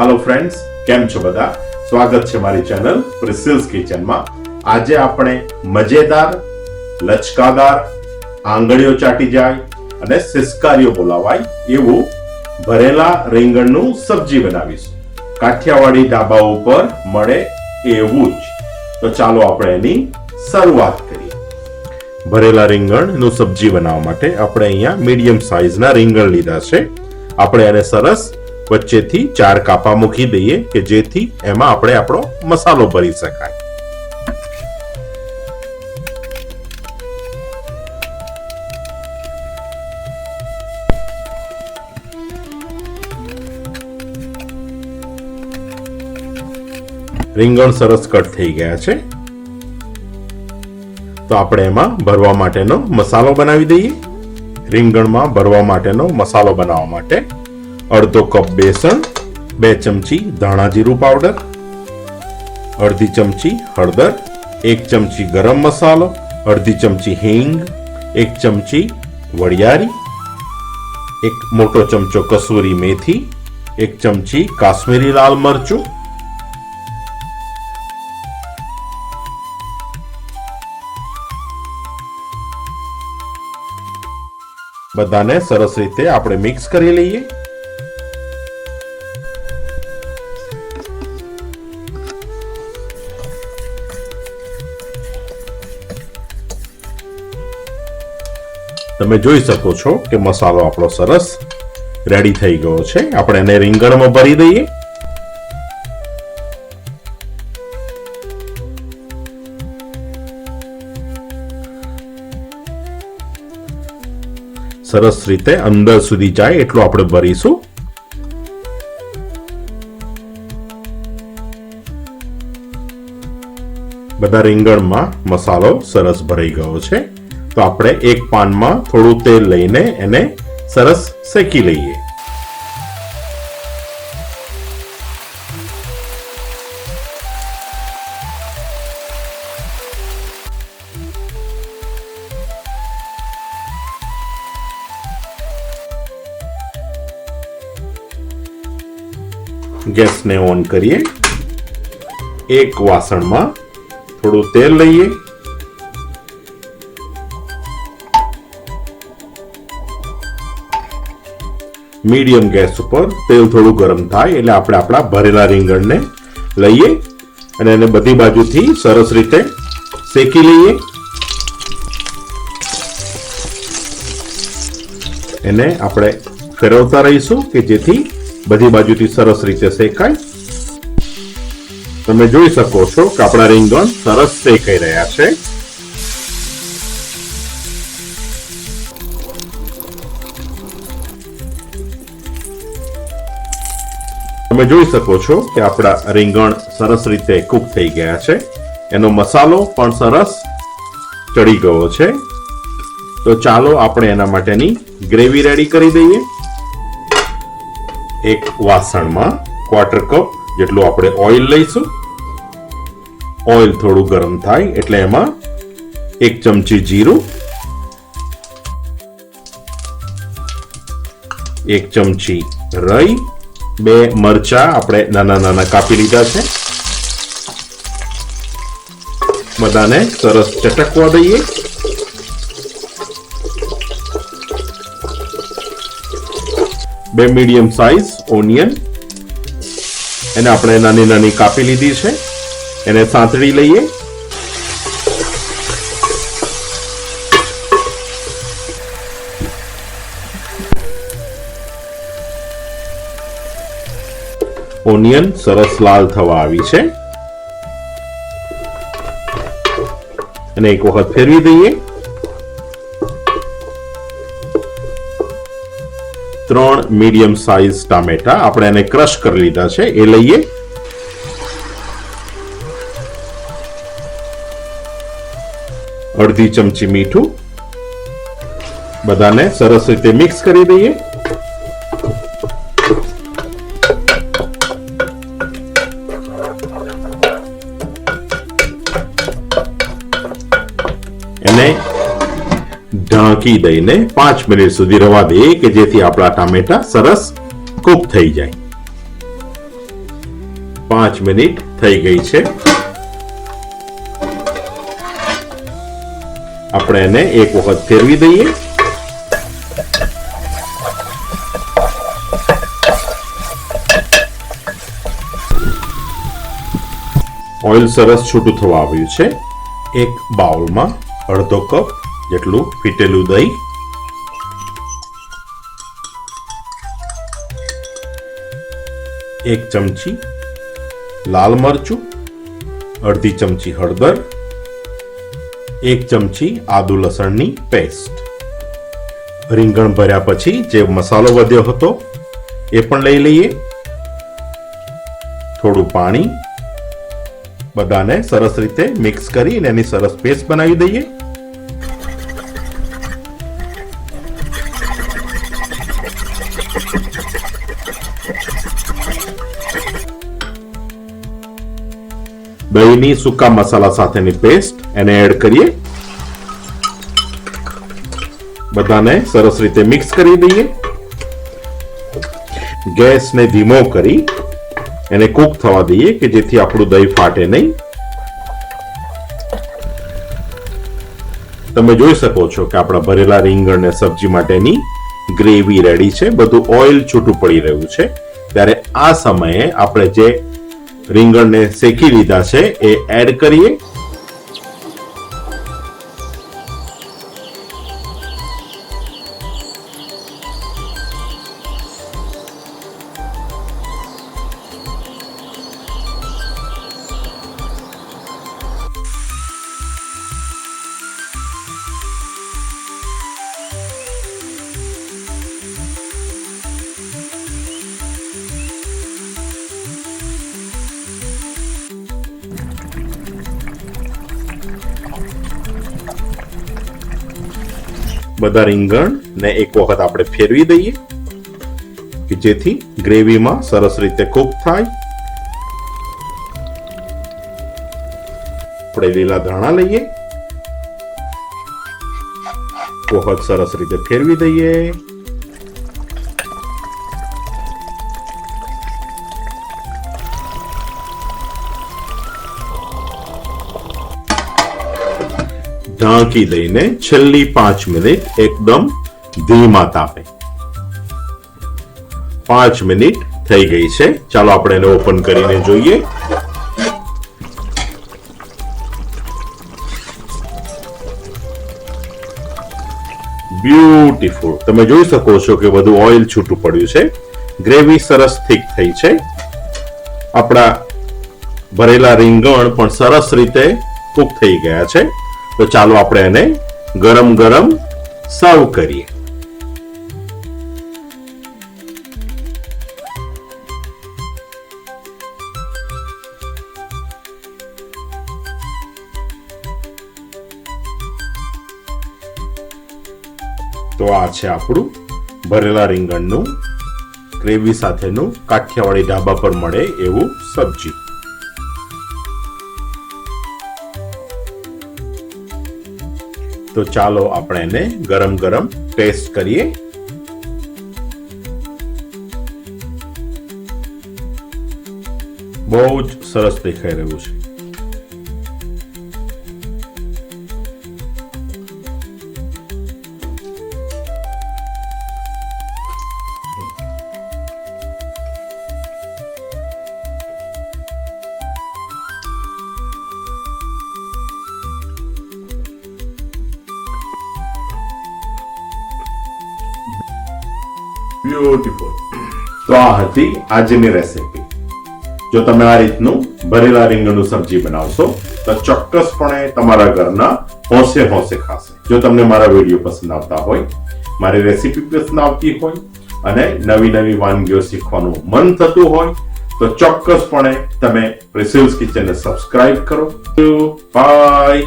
Hello friends કેમ છો બધા? સ્વાગત છે મારી ચેનલ પ્રિસિલ્સ કિચનમાં આજે આપણે મજેદાર, લચકાદાર, આંગળીઓ ચાટી જાય અને સિસકારીઓ બોલાવાય એવું ભરેલા રીંગણનું સબ્જી બનાવીશું. કાઠિયાવાડી ઢાબા ઉપર મળે એવું જ. તો ચાલો આપણે એની શરૂઆત કરીએ. ભરેલા રીંગણનું સબ્જી બનાવવા માટે આપણે અહીંયા મીડિયમ સાઈઝના રીંગણ લીધા છે. આપણે એને સરસ વચ્ચેથી ચાર કાપા મૂકી દઈએ કે જેથી એમાં આપણે આપણો મસાલો ભરી શકાય. રીંગણ સરસ કટ થઈ ગયા છે. તો આપણે એમાં ભરવા માટેનો મસાલો બનાવી દઈએ. રીંગણમાં ભરવા માટેનો મસાલો બનાવવા માટે અડધો કપ બેસન બે ચમચી ધાણા જીરું પાવડર, અડધી ચમચી હળદર, એક ચમચી ગરમ મસાલો, અડધી ચમચી હિંગ, એક ચમચી વરિયાળી, એક મોટો ચમચો કસૂરી મેથી, એક ચમચી કાશ્મીરી લાલ મરચું. બધાને સરસ રીતે આપણે મિક્સ કરી લઈએ. તમે જોઈ શકો છો કે મસાલો આપણો સરસ રેડી થઈ ગયો છે. આપણે એને રીંગણમાં ભરી દઈએ. સરસ રીતે અંદર સુધી જાય એટલું આપણે ભરીશું. બધા રીંગણમાં મસાલો સરસ ભરાઈ ગયો છે. તો આપણે એક પાનમાં થોડું તેલ લઈને એને સરસ શેકી લઈએ. ગેસને ઓન કરીએ. એક વાસણમાં થોડું તેલ લઈએ. મીડિયમ ગેસ ઉપર તેલ થોડું ગરમ થાય એટલે આપણે આપણા ભરેલા રીંગણને લઈએ અને એને બધી બાજુથી સરસ રીતે શેકી લઈએ. એને આપણે ફેરવતા રહીશું કે જેથી બધી બાજુથી સરસ રીતે શેકાય. તમે જોઈ શકો છો કે આપણા રીંગણ સરસ શેકાઈ રહ્યા છે. તમે જોઈ શકો છો કે આપણા રીંગણ સરસ રીતે કૂક થઈ ગયા છે. એનો મસાલો પણ સરસ ચડી ગયો છે. તો ચાલો આપણે એના માટેની ગ્રેવી રેડી કરી દઈએ. એક વાસણમાં ક્વાર્ટર કપ જેટલું આપણે ઓઇલ લઈશું. ઓઇલ થોડું ગરમ થાય એટલે એમાં એક ચમચી જીરું, એક ચમચી રઈ બે મરચા આપણે નાના નાના કાપી લીધા છે. બધાને સરસ ચટકવા દઈએ. બે મીડિયમ સાઇઝ ઓનિયન. એને આપણે નાની નાની કાપી લીધી છે. એને સાંતળી લઈએ. ઓનિયન સરસ લાલ થવા આવી છે. અને એક વખત ફેરવી દઈએ. ત્રણ મીડિયમ સાઇઝ ટામેટા. આપણે એને ક્રશ કરી લીધા છે. એ લઈએ. અડધી ચમચી મીઠું. બધાને સરસ રીતે મિક્સ કરી દઈએ. એને ઢાંકી દઈને પાંચ મિનિટ સુધી રવા દઈએ કે જેથી આપણા ટામેટા સરસ કૂક થઈ જાય. પાંચ મિનિટ થઈ ગઈ છે. આપણે એને એક વખત ફેરવી દઈએ. ઓઇલ સરસ છૂટું થવા આવ્યું છે. એક બાઉલમાં અડધો કપ જેટલું ફીટેલું દહીં. એક ચમચી લાલ મરચું, અડધી ચમચી હળદર, એક ચમચી આદુ લસણની પેસ્ટ. રીંગણ ભર્યા પછી જે મસાલો વધ્યો હતો એ પણ લઈ લઈએ. થોડું પાણી બધાને સરસ રીતે મિક્સ કરીને એની સરસ પેસ્ટ બનાવી દઈએ. દહીંની સૂકા મસાલા સાથેની પેસ્ટ એને એડ કરીએ. બધાને સરસ રીતે મિક્સ કરી દઈએ. ગેસને ધીમો કરી એને કૂક થવા દઈએ કે જેથી આપણું દહીં ફાટે નહીં. તમે જોઈ શકો છો કે આપણા ભરેલા રીંગણ ને સબ્જી માટેની ગ્રેવી રેડી છે. બધું ઓઇલ છૂટું પડી રહ્યું છે. ત્યારે આ સમયે આપણે જે રીંગણને શેકી લીધા છે એ એડ કરીએ. બધા રીંગણ ને એક વખત આપણે ફેરવી દઈએ કે જેથી ગ્રેવીમાં સરસ રીતે કૂક થાય. આપણે લીલા ધાણા લઈએ. વખત સરસ રીતે ફેરવી દઈએ. ઢાંકી દઈને છેલ્લી પાંચ મિનિટ એકદમ ધીમા તાપે. પાંચ મિનિટ થઈ ગઈ છે. ચાલો આપણે એને ઓપન કરીને જોઈએ. બ્યુટીફુલ. તમે જોઈ શકો છો કે બધું ઓઇલ છૂટું પડ્યું છે. ગ્રેવી સરસ થીક થઈ છે. આપણા ભરેલા રીંગણ પણ સરસ રીતે કૂક થઈ ગયા છે. તો ચાલો આપણે એને ગરમ ગરમ સર્વ કરીએ. તો આ છે આપણું ભરેલા રીંગણનું ગ્રેવી સાથેનું કાઠિયાવાડી ઢાબા પર મળે એવું સબ્જી. તો ચાલો આપણે એને ગરમ ગરમ ટેસ્ટ કરીએ. બહુ જ સરસ દેખાઈ રહ્યું છે. બ્યુટીફુલ તો આ હતી આજની રેસીપી જો તમે આ રીતનું ભરેલા રીંગણનું સબ્જી બનાવશો, તો ચોક્કસપણે તમારા ઘરના હોંશે હોંશે ખાશે. જો તમને મારા વીડિયો પસંદ આવતા હોય, મારી રેસીપી પસંદ આવતી હોય અને નવી નવી વાનગીઓ શીખવાનું મન થતું હોય, તો ચોક્કસપણે તમે પ્રિસિલ્સ કિચનને સબસ્ક્રાઇબ કરો. બાય